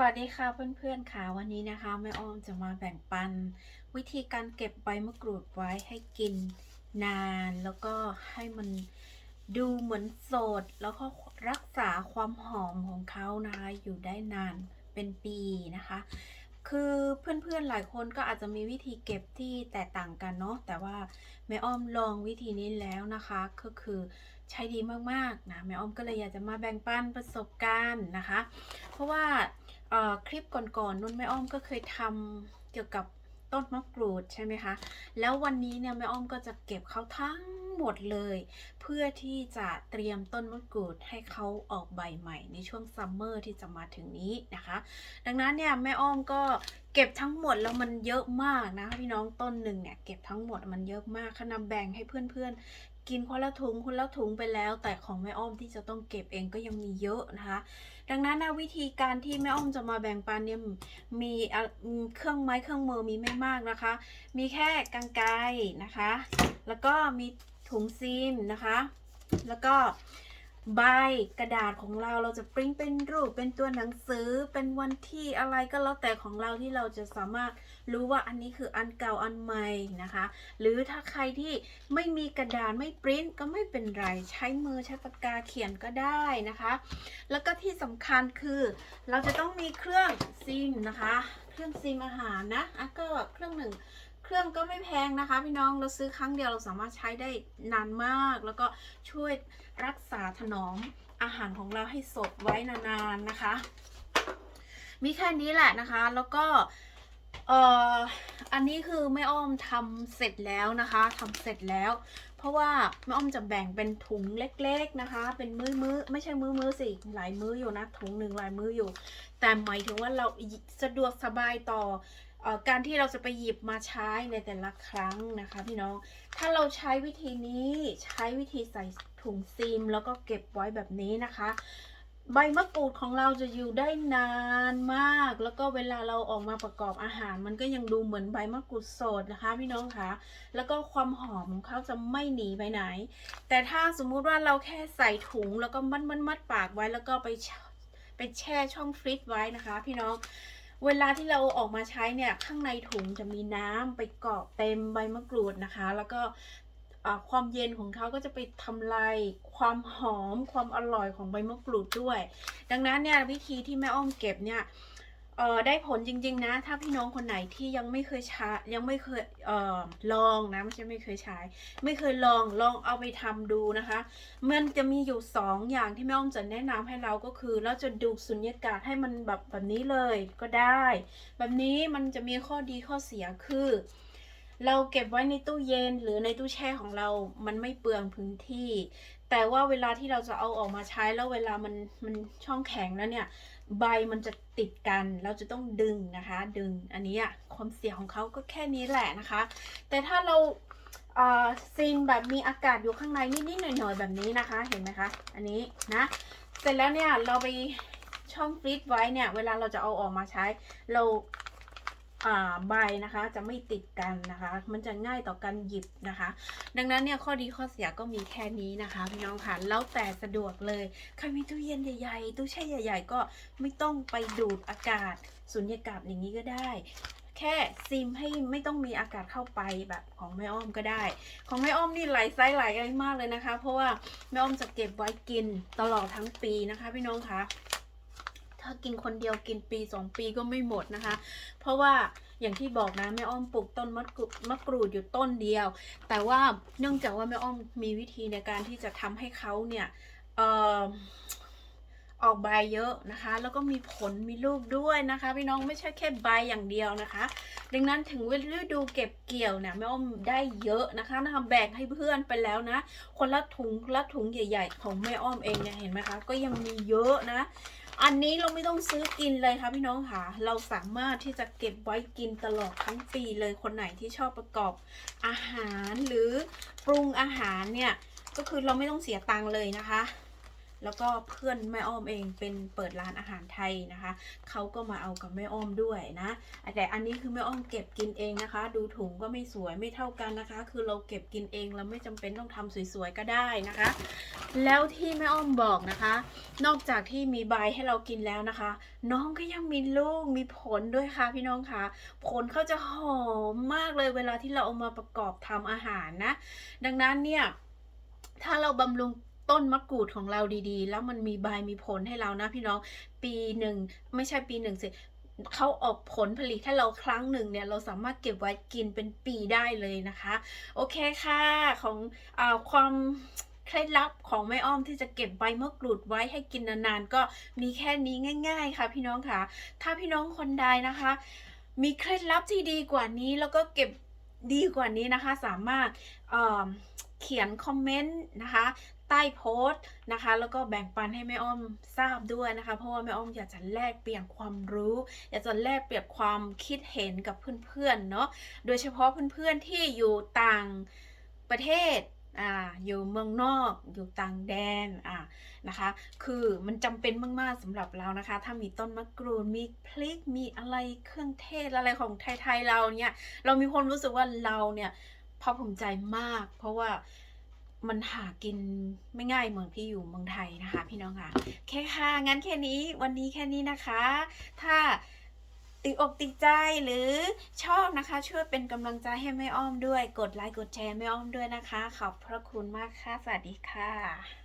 วัสดีค่ะเพื่อนๆค่ะวันนี้นะคะแม่อ้อมจะมาแบ่งปัน วิธีการเก็บใบมะกรูดไว้ให้กินนาน แล้วก็ให้มันดูเหมือนสด แล้วก็รักษาความหอมของเขานะคะ อยู่ได้นานเป็นปีนะคะ คือเพื่อนๆหลายคนก็อาจจะมีวิธีเก็บที่แตกต่างกันเนาะแต่ว่าแม่อ้อมลองวิธีนี้แล้วนะคะก็คือใช้ดีมากๆนะแม่อ้อมก็เลยอยากจะมาแบ่งปันประสบการณ์นะคะ เพราะว่า คลิปก่อนๆนุ่นแม่อ้อมก็เคยทำเกี่ยวกับต้นมะกรูดใช่ไหมคะ แล้ววันนี้เนี่ยแม่อ้อมก็จะเก็บเขาทั้งหมดเลย เพื่อที่จะเตรียมต้นมะกรูดให้เขาออกใบใหม่ในช่วงซัมเมอร์ที่จะมาถึงนี้นะคะ ดังนั้นเนี่ยแม่อ้อมก็เก็บทั้งหมดแล้วมันเยอะมากนะพี่น้องต้นหนึ่งเนี่ยเก็บทั้งหมดมันเยอะมากขนาแบ่งให้เพื่อนๆ กินคนละถุงคนละถุงไปแล้ว แต่ของแม่อ้อมที่จะต้องเก็บเองก็ยังมีเยอะนะคะ ดังนั้นนะวิธีการที่แม่อ้อมจะมาแบ่งปันเนี่ยมีเครื่องไม้เครื่องมือมีไม่มากนะคะ มีแค่กางไกนะคะ แล้วก็มีถุงซีมนะคะ แล้วก็ ใบกระดาษของเราเราจะปริ้นเป็นรูปเป็นตัวหนังสือเป็นวันที่อะไรก็แล้วแต่ของเราที่เราจะสามารถรู้ว่าอันนี้คืออันเก่าอันใหม่นะคะ หรือถ้าใครที่ไม่มีกระดาษไม่ปริ้นก็ไม่เป็นไรใช้มือใช้ปากกาเขียนก็ได้นะคะ แล้วก็ที่สำคัญคือเราจะต้องมีเครื่องซิมนะคะ เครื่องซิมอาหารนะอะก็เครื่องหนึ่ง เครื่องก็ไม่แพงนะคะ พี่น้องเราซื้อครั้งเดียวเราสามารถใช้ได้นานมาก แล้วก็ช่วยรักษาถนอมอาหารของเราให้สดไว้นานๆนะคะ มีแค่นี้แหละนะคะ แล้วก็เอ่ออันนี้คือแม่อ้อมทำเสร็จแล้วนะคะทำเสร็จแล้ว เพราะว่าแม่อ้อมจะแบ่งเป็นถุงเล็ก ๆนะคะ เป็นมือมือๆไม่ใช่มือมือๆสิหลายมืออยู่นะถุงหนึ่งหลายมืออยู่ แต่หมายถึงว่าเราสะดวกสบายต่อ การที่เราจะไปหยิบมาใช้ในแต่ละครั้งนะคะ พี่น้อง ถ้าเราใช้วิธีนี้ใช้วิธีใส่ถุงซีม แล้วก็เก็บไว้แบบนี้นะคะ ใบมะกรูดของเราจะอยู่ได้นานมาก แล้วก็เวลาเราออกมาประกอบอาหาร มันก็ยังดูเหมือนใบมะกรูดสดนะคะ พี่น้องคะแล้วก็ความหอมของเขาจะไม่หนีไปไหน แต่ถ้าสมมุติว่าเราแค่ใส่ถุงแล้วก็มัดมัดมัดปากไว้แล้วก็ไปไปแช่ช่องฟรีซไว้นะคะ พี่น้อง เวลาที่เราออกมาใช้เนี่ยข้างในถุงจะมีน้ำไปเกาะเต็มใบมะกรูดนะคะ แล้วก็ความเย็นของเขาก็จะไปทำลายความหอมความอร่อยของใบมะกรูดด้วย ดังนั้นเนี่ยวิธีที่แม่อ้อมเก็บเนี่ย เอ่อได้ผลจริง ๆ นะ ถ้าพี่น้องคนไหนที่ยังไม่เคยใช้ยังไม่เคยเอ่อลองนะไม่ใช่ไม่เคยใช้ ไม่เคยลองลองเอาไปทำดูนะคะ มันจะมีอยู่สองอย่างที่แม่อ้อมจะแนะนำให้เราก็คือ เราจะดูสุญญากาศให้มันแบบแบบนี้เลยก็ได้ แบบนี้มันจะมีข้อดีข้อเสียคือ เราเก็บไว้ในตู้เย็นหรือในตู้แช่ของเรา มันไม่เปลืองพื้นที่ แต่ว่าเวลาที่เราจะเอาออกมาใช้แล้วเวลามันมันช่องแข็งแล้วเนี่ย ใบมันจะติดกันเราจะต้องดึงนะคะ ดึงอันนี้อะความเสียของเขาก็แค่นี้แหละนะคะ แต่ถ้าเราเซีนแบบมีอากาศอยู่ข้างในนิดๆหน่อยๆแบบนี้นะคะ เห็นไหมคะ อันนี้นะ เสร็จแล้วเนี่ยเราไปช่องฟรีซไว้เนี่ย เวลาเราจะเอาออกมาใช้ เรา ใบนะคะจะไม่ติดกันนะคะ มันจะง่ายต่อการหยิบนะคะ ดังนั้นเนี่ยข้อดีข้อเสียก็มีแค่นี้นะคะพี่น้องค่ะแล้วแต่สะดวกเลยใครมีตู้เย็นใหญ่ๆตู้แช่ใหญ่ ๆ ก็ไม่ต้องไปดูดอากาศสุญญากาศอย่างนี้ก็ได้ แค่ซิมให้ไม่ต้องมีอากาศเข้าไปแบบของแม่อ้อมก็ได้ ของแม่อ้อมนี่หลายไซส์หลายอะไรมากเลยนะคะ เพราะว่าแม่อ้อมจะเก็บไว้กินตลอดทั้งปีนะคะ พี่น้องคะ ถ้ากินคนเดียวกินปีสองปีก็ไม่หมดนะคะ เพราะว่าอย่างที่บอกนะแม่อ้อมปลูกต้นมะกรูดมะกรูดอยู่ต้นเดียว แต่ว่าเนื่องจากว่าแม่อ้อมมีวิธีในการที่จะทำให้เขาเนี่ยออออกใบเยอะนะคะ แล้วก็มีผลมีลูกด้วยนะคะ พี่น้องไม่ใช่แค่ใบอย่างเดียวนะคะ ดังนั้นถึงฤดูเก็บเกี่ยวเนี่ยแม่อ้อมได้เยอะนะคะนะคะแบ่งให้เพื่อนไปแล้วนะ คนละถุงละถุงใหญ่ ๆ ของแม่อ้อมเองเนี่ยเห็นไหมคะ ก็ยังมีเยอะนะ อันนี้เราไม่ต้องซื้อกินเลยค่ะพี่น้องค่ะ เราสามารถที่จะเก็บไว้กินตลอดทั้งปีเลยคนไหนที่ชอบประกอบอาหารหรือปรุงอาหารเนี่ยก็คือเราไม่ต้องเสียตังค์เลยนะคะ แล้วก็เพื่อนแม่อ้อมเองเป็นเปิดร้านอาหารไทยนะคะเขาก็มาเอากับแม่อ้อมด้วยนะแต่อันนี้คือแม่อ้อมเก็บกินเองนะคะ ดูถุงก็ไม่สวยไม่เท่ากันนะคะ คือเราเก็บกินเองเราไม่จำเป็นต้องทำสวยๆก็ได้นะคะ แล้วที่แม่อ้อมบอกนะคะ นอกจากที่มีใบให้เรากินแล้วนะคะ น้องก็ยังมีลูกมีผลด้วยค่ะพี่น้องคะผลเขาจะหอมมากเลยเวลาที่เราเอามาประกอบทำอาหารนะ ดังนั้นเนี่ยถ้าเราบำรุง ต้นมะกรูดของเราดีๆ แล้วมันมีใบมีผลให้เรานะพี่น้องปีหนึ่งไม่ใช่ปีหนึ่งสิเขาออกผลผลิตให้เราครั้งหนึ่งเนี่ยเราสามารถเก็บไว้กินเป็นปีได้เลยนะคะ โอเคค่ะของอความเคล็ดลับของแม่อ้อมที่จะเก็บใบมะกรูดไว้ให้กินนานๆก็มีแค่นี้ง่าย ๆ ค่ะ พี่น้องค่ะ ถ้าพี่น้องคนใดนะคะ มีเคล็ดลับที่ดีกว่านี้แล้วก็เก็บดีกว่านี้นะคะ สามารถเเขียนคอมเมนต์นะคะ ใต้โพสต์นะคะ แล้วก็แบ่งปันให้แม่อ้อมทราบด้วยนะคะ เพราะว่าแม่อ้อมอยากจะแลกเปลี่ยนความรู้ อยากจะแลกเปลี่ยนความคิดเห็นกับเพื่อนๆเนาะ โดยเฉพาะเพื่อนๆที่อยู่ต่างประเทศอ่าอยู่เมืองนอกอยู่ต่างแดนอ่านะคะ คือมันจำเป็นมากๆสำหรับเรานะคะ ถ้ามีต้นมะกรูดมีพริกมีอะไรเครื่องเทศอะไรของไทยๆเราเนี่ย เรามีความรู้สึกว่าเราเนี่ยภาคภูมิใจมาก เพราะว่า มันหากินไม่ง่ายเหมือนที่อยู่เมืองไทยนะคะ พี่น้องค่ะแค่คค่ะงั้นแค่นี้วันนี้แค่นี้นะคะ ถ้าติดอกติดใจหรือชอบนะคะ ช่วยเป็นกำลังใจให้แม่อ้อมด้วย กดไลค์กดแชร์แม่อ้อมด้วยนะคะ ขอบพระคุณมากค่ะ สวัสดีค่ะ